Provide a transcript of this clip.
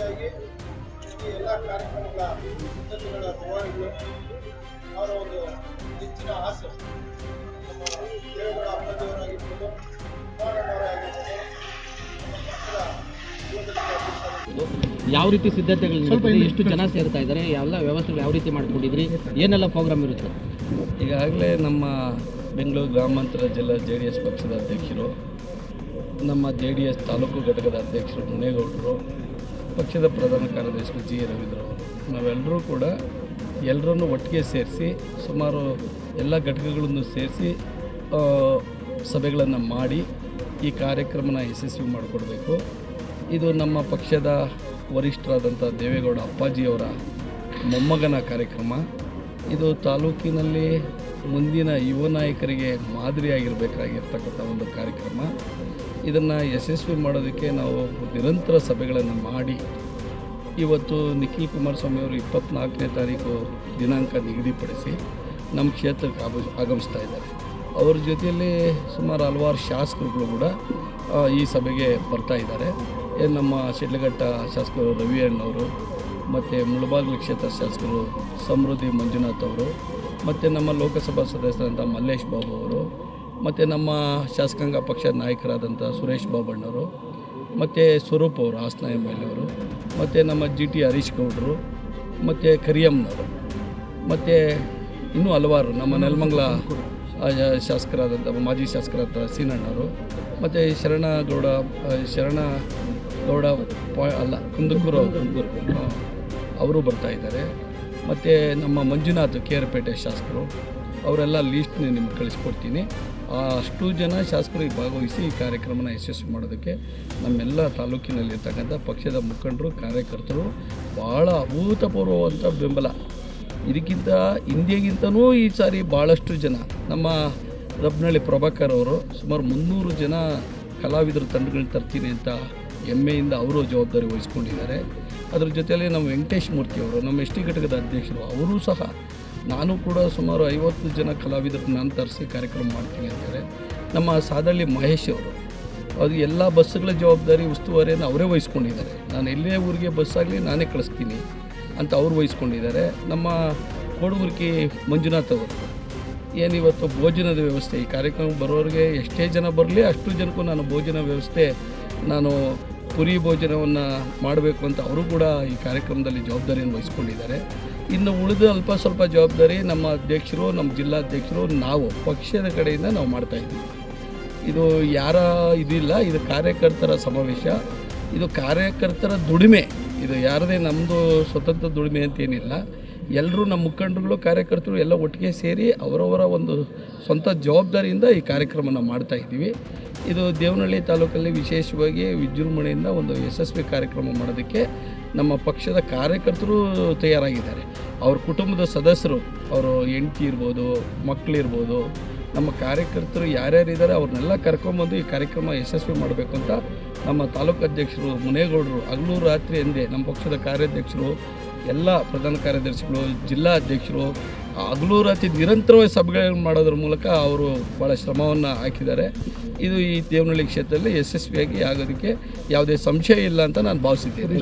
ರೀತಿಯಾಗಿ ಈ ಎಲ್ಲ ಕಾರ್ಯಕ್ರಮಗಳ ಸಿದ್ಧತೆಗಳ ಸವಾಲುಗಳು ಅವರ ಒಂದು ಹೆಚ್ಚಿನ ಆಸೆ. ನಮ್ಮ ದೇವಗಳ ಅಪ್ಪದೇವರಾಗಿರ್ಬೋದು ಯಾವ ರೀತಿ ಸಿದ್ಧತೆಗಳು ಸ್ವಲ್ಪ ಎಷ್ಟು ಜನ ಸೇರ್ತಾ ಇದ್ದಾರೆ? ಎಲ್ಲ ವ್ಯವಸ್ಥೆಗಳು ಯಾವ ರೀತಿ ಮಾಡ್ಕೊಂಡಿದ್ರಿ? ಏನೆಲ್ಲ ಪ್ರೋಗ್ರಾಮ್ ಇರುತ್ತೆ? ಈಗಾಗಲೇ ನಮ್ಮ ಬೆಂಗಳೂರು ಗ್ರಾಮಾಂತರ ಜಿಲ್ಲಾ ಜೆ ಡಿ ಎಸ್ ಪಕ್ಷದ ಅಧ್ಯಕ್ಷರು ನಮ್ಮ ಜೆ ಡಿ ಎಸ್ ತಾಲೂಕು ಘಟಕದ ಅಧ್ಯಕ್ಷರು ಮುನೇಗೌಡರು ಪಕ್ಷದ ಪ್ರಧಾನ ಕಾರ್ಯದರ್ಶಿ ಜಿ ರವೀಂದ್ರ. ಅವರು ನಾವೆಲ್ಲರೂ ಕೂಡ ಎಲ್ಲರನ್ನು ಒಟ್ಟಿಗೆ ಸೇರಿಸಿ, ಸುಮಾರು ಎಲ್ಲ ಘಟಕಗಳನ್ನು ಸೇರಿಸಿ ಸಭೆಗಳನ್ನು ಮಾಡಿ ಈ ಕಾರ್ಯಕ್ರಮನ ಯಶಸ್ವಿ ಮಾಡಿಕೊಡ್ಬೇಕು. ಇದು ನಮ್ಮ ಪಕ್ಷದ ವರಿಷ್ಠರಾದಂಥ ದೇವೇಗೌಡ ಅಪ್ಪಾಜಿಯವರ ಮೊಮ್ಮಗನ ಕಾರ್ಯಕ್ರಮ. ಇದು ತಾಲೂಕಿನಲ್ಲಿ ಮುಂದಿನ ಯುವ ನಾಯಕರಿಗೆ ಮಾದರಿಯಾಗಿರಬೇಕಾಗಿರ್ತಕ್ಕಂಥ ಒಂದು ಕಾರ್ಯಕ್ರಮ. ಇದನ್ನು ಯಶಸ್ವಿ ಮಾಡೋದಕ್ಕೆ ನಾವು ನಿರಂತರ ಸಭೆಗಳನ್ನು ಮಾಡಿ, ಇವತ್ತು ನಿಖಿಲ್ ಕುಮಾರಸ್ವಾಮಿ ಅವರು ಇಪ್ಪತ್ನಾಲ್ಕನೇ ತಾರೀಕು ದಿನಾಂಕ ನಿಗದಿಪಡಿಸಿ ನಮ್ಮ ಕ್ಷೇತ್ರಕ್ಕೆ ಆಗ, ಆಗಮಿಸ್ತಾ ಇದ್ದಾರೆ. ಅವ್ರ ಜೊತೆಯಲ್ಲಿ ಸುಮಾರು ಹಲವಾರು ಶಾಸಕರುಗಳು ಕೂಡ ಈ ಸಭೆಗೆ ಬರ್ತಾ ಇದ್ದಾರೆ. ನಮ್ಮ ಶಿಡ್ಲಘಟ್ಟ ಶಾಸಕರು ರವಿ ಅಣ್ಣವರು ಮತ್ತು ಮುಳಬಾಗಿಲು ಕ್ಷೇತ್ರ ಶಾಸಕರು ಸಮೃದ್ಧಿ ಮಂಜುನಾಥ್ ಅವರು, ಮತ್ತು ನಮ್ಮ ಲೋಕಸಭಾ ಸದಸ್ಯರಂಥ ಮಲ್ಲೇಶ್ ಬಾಬು ಅವರು ಮತ್ತು ನಮ್ಮ ಶಾಸಕಾಂಗ ಪಕ್ಷದ ನಾಯಕರಾದಂಥ ಸುರೇಶ್ ಬಾಬಣ್ಣವರು ಮತ್ತು ಸ್ವರೂಪ್ ಅವರು, ಹಾಸನ ಎಂ ಎಲ್ ಮತ್ತು ನಮ್ಮ ಜಿ ಟಿ ಹರೀಶ್ ಗೌಡರು, ಮತ್ತು ಕರಿಯಮ್ಮನವರು, ಮತ್ತು ಇನ್ನೂ ಹಲವಾರು ನಮ್ಮ ನೆಲಮಂಗಲ ಶಾಸಕರಾದಂಥ, ಮಾಜಿ ಶಾಸಕರಾದ ಸೀನಣ್ಣವರು, ಮತ್ತು ಶರಣಗೌಡ ಶರಣಗೌಡ ಶರಣ ಗೌಡ ಅಲ್ಲ, ಕುಂದಕೂರು ಕುಂದೂರು ಅವರು ಬರ್ತಾ ಇದ್ದಾರೆ. ಮತ್ತು ನಮ್ಮ ಮಂಜುನಾಥ್ ಕೆ ಆರ್ ಪೇಟೆ ಶಾಸಕರು, ಅವರೆಲ್ಲ ಲೀಸ್ಟ್ನೇ ನಿಮ್ಗೆ ಕಳಿಸ್ಕೊಡ್ತೀನಿ. ಅಷ್ಟು ಜನ ಶಾಸಕರಿಗೆ ಭಾಗವಹಿಸಿ ಈ ಕಾರ್ಯಕ್ರಮನ ಯಶಸ್ವಿ ಮಾಡೋದಕ್ಕೆ ನಮ್ಮೆಲ್ಲ ತಾಲೂಕಿನಲ್ಲಿರ್ತಕ್ಕಂಥ ಪಕ್ಷದ ಮುಖಂಡರು, ಕಾರ್ಯಕರ್ತರು ಭಾಳ ಅಭೂತಪೂರ್ವವಂಥ ಬೆಂಬಲ. ಇದಕ್ಕಿಂತ ಹಿಂದೆಗಿಂತನೂ ಈ ಸಾರಿ ಭಾಳಷ್ಟು ಜನ ನಮ್ಮ ರಬ್ನಳ್ಳಿ ಪ್ರಭಾಕರ್ ಅವರು ಸುಮಾರು ಮುನ್ನೂರು ಜನ ಕಲಾವಿದರ ತಂಡಗಳನ್ನ ತರ್ತೀನಿ ಅಂತ ಹೆಮ್ಮೆಯಿಂದ ಅವರು ಜವಾಬ್ದಾರಿ ವಹಿಸ್ಕೊಂಡಿದ್ದಾರೆ. ಅದ್ರ ಜೊತೆಯಲ್ಲಿ ನಮ್ಮ ವೆಂಕಟೇಶ್ ಮೂರ್ತಿ ಅವರು, ನಮ್ಮ ಎಸ್ ಟಿ ಘಟಕದ ಅಧ್ಯಕ್ಷರು, ಅವರೂ ಸಹ ನಾನು ಕೂಡ ಸುಮಾರು ಐವತ್ತು ಜನ ಕಲಾವಿದರನ್ನ ನಾನು ತರಿಸಿ ಕಾರ್ಯಕ್ರಮ ಮಾಡ್ತೀನಿ ಅಂತಾರೆ. ನಮ್ಮ ಸಾದಳ್ಳಿ ಮಹೇಶ್ ಅವರು. ಅದು ಎಲ್ಲ ಬಸ್ಸುಗಳ ಜವಾಬ್ದಾರಿ ಉಸ್ತುವಾರಿಯನ್ನು ಅವರೇ ವಹಿಸ್ಕೊಂಡಿದ್ದಾರೆ. ನಾನು ಎಲ್ಲೇ ಊರಿಗೆ ಬಸ್ ಆಗಲಿ ನಾನೇ ಕಳಿಸ್ತೀನಿ ಅಂತ ಅವ್ರು ವಹಿಸ್ಕೊಂಡಿದ್ದಾರೆ. ನಮ್ಮ ಕೋಡುಗುರ್ಕಿ ಮಂಜುನಾಥ್ ಅವರು. ಏನಿವತ್ತು ಭೋಜನದ ವ್ಯವಸ್ಥೆ? ಈ ಕಾರ್ಯಕ್ರಮ ಬರೋರಿಗೆ ಎಷ್ಟೇ ಜನ ಬರಲಿ ಅಷ್ಟು ಜನಕ್ಕೂ ನಾನು ಭೋಜನ ವ್ಯವಸ್ಥೆ ನಾನು ಪುರಿ ಭೋಜನವನ್ನು ಮಾಡಬೇಕು ಅಂತ ಅವರು ಕೂಡ ಈ ಕಾರ್ಯಕ್ರಮದಲ್ಲಿ ಜವಾಬ್ದಾರಿಯನ್ನು ವಹಿಸ್ಕೊಂಡಿದ್ದಾರೆ. ಇನ್ನು ಉಳಿದ ಅಲ್ಪ ಸ್ವಲ್ಪ ಜವಾಬ್ದಾರಿ ನಮ್ಮ ಅಧ್ಯಕ್ಷರು, ನಮ್ಮ ಜಿಲ್ಲಾಧ್ಯಕ್ಷರು ನಾವು, ಪಕ್ಷದ ಕಡೆಯಿಂದ ನಾವು ಮಾಡ್ತಾಯಿದ್ದೀವಿ ಇದು ಯಾರ ಇದಿಲ್ಲ, ಇದು ಕಾರ್ಯಕರ್ತರ ಸಮಾವೇಶ. ಇದು ಕಾರ್ಯಕರ್ತರ ದುಡಿಮೆ. ಇದು ಯಾರದೇ ನಮ್ಮದು ಸ್ವತಂತ್ರ ದುಡಿಮೆ ಅಂತೇನಿಲ್ಲ. ಎಲ್ಲರೂ ನಮ್ಮ ಮುಖಂಡರುಗಳು, ಕಾರ್ಯಕರ್ತರು ಎಲ್ಲ ಒಟ್ಟಿಗೆ ಸೇರಿ ಅವರವರ ಒಂದು ಸ್ವಂತ ಜವಾಬ್ದಾರಿಯಿಂದ ಈ ಕಾರ್ಯಕ್ರಮನ ಮಾಡ್ತಾ ಇದ್ದೀವಿ. ಇದು ದೇವನಹಳ್ಳಿ ತಾಲೂಕಲ್ಲಿ ವಿಶೇಷವಾಗಿ ವಿಜೃಂಭಣೆಯಿಂದ ಒಂದು ಯಶಸ್ವಿ ಕಾರ್ಯಕ್ರಮ ಮಾಡೋದಕ್ಕೆ ನಮ್ಮ ಪಕ್ಷದ ಕಾರ್ಯಕರ್ತರು ತಯಾರಾಗಿದ್ದಾರೆ. ಅವ್ರ ಕುಟುಂಬದ ಸದಸ್ಯರು, ಅವರು ಹೆಂಡತಿ ಇರ್ಬೋದು ಮಕ್ಕಳಿರ್ಬೋದು ನಮ್ಮ ಕಾರ್ಯಕರ್ತರು ಯಾರ್ಯಾರು ಇದ್ದಾರೆ ಅವ್ರನ್ನೆಲ್ಲ ಕರ್ಕೊಂಬಂದು ಈ ಕಾರ್ಯಕ್ರಮ ಯಶಸ್ವಿ ಮಾಡಬೇಕು ಅಂತ ನಮ್ಮ ತಾಲೂಕು ಅಧ್ಯಕ್ಷರು ಮುನೇಗೌಡರು ಹಗಲು ರಾತ್ರಿ ಎಂದೇ ನಮ್ಮ ಪಕ್ಷದ ಕಾರ್ಯಾಧ್ಯಕ್ಷರು, ಎಲ್ಲ ಪ್ರಧಾನ ಕಾರ್ಯದರ್ಶಿಗಳು, ಜಿಲ್ಲಾ ಅಧ್ಯಕ್ಷರು, ಹಗಲು ರಾತ್ರಿ ನಿರಂತರವಾಗಿ ಸಭೆಗಳನ್ನು ಮಾಡೋದ್ರ ಮೂಲಕ ಅವರು ಭಾಳ ಶ್ರಮವನ್ನು ಹಾಕಿದ್ದಾರೆ. ಇದು ಈ ದೇವನಹಳ್ಳಿ ಕ್ಷೇತ್ರದಲ್ಲಿ ಯಶಸ್ವಿಯಾಗಿ ಆಗೋದಕ್ಕೆ ಯಾವುದೇ ಸಂಶಯ ಇಲ್ಲ ಅಂತ ನಾನು ಭಾವಿಸಿದ್ದೇನೆ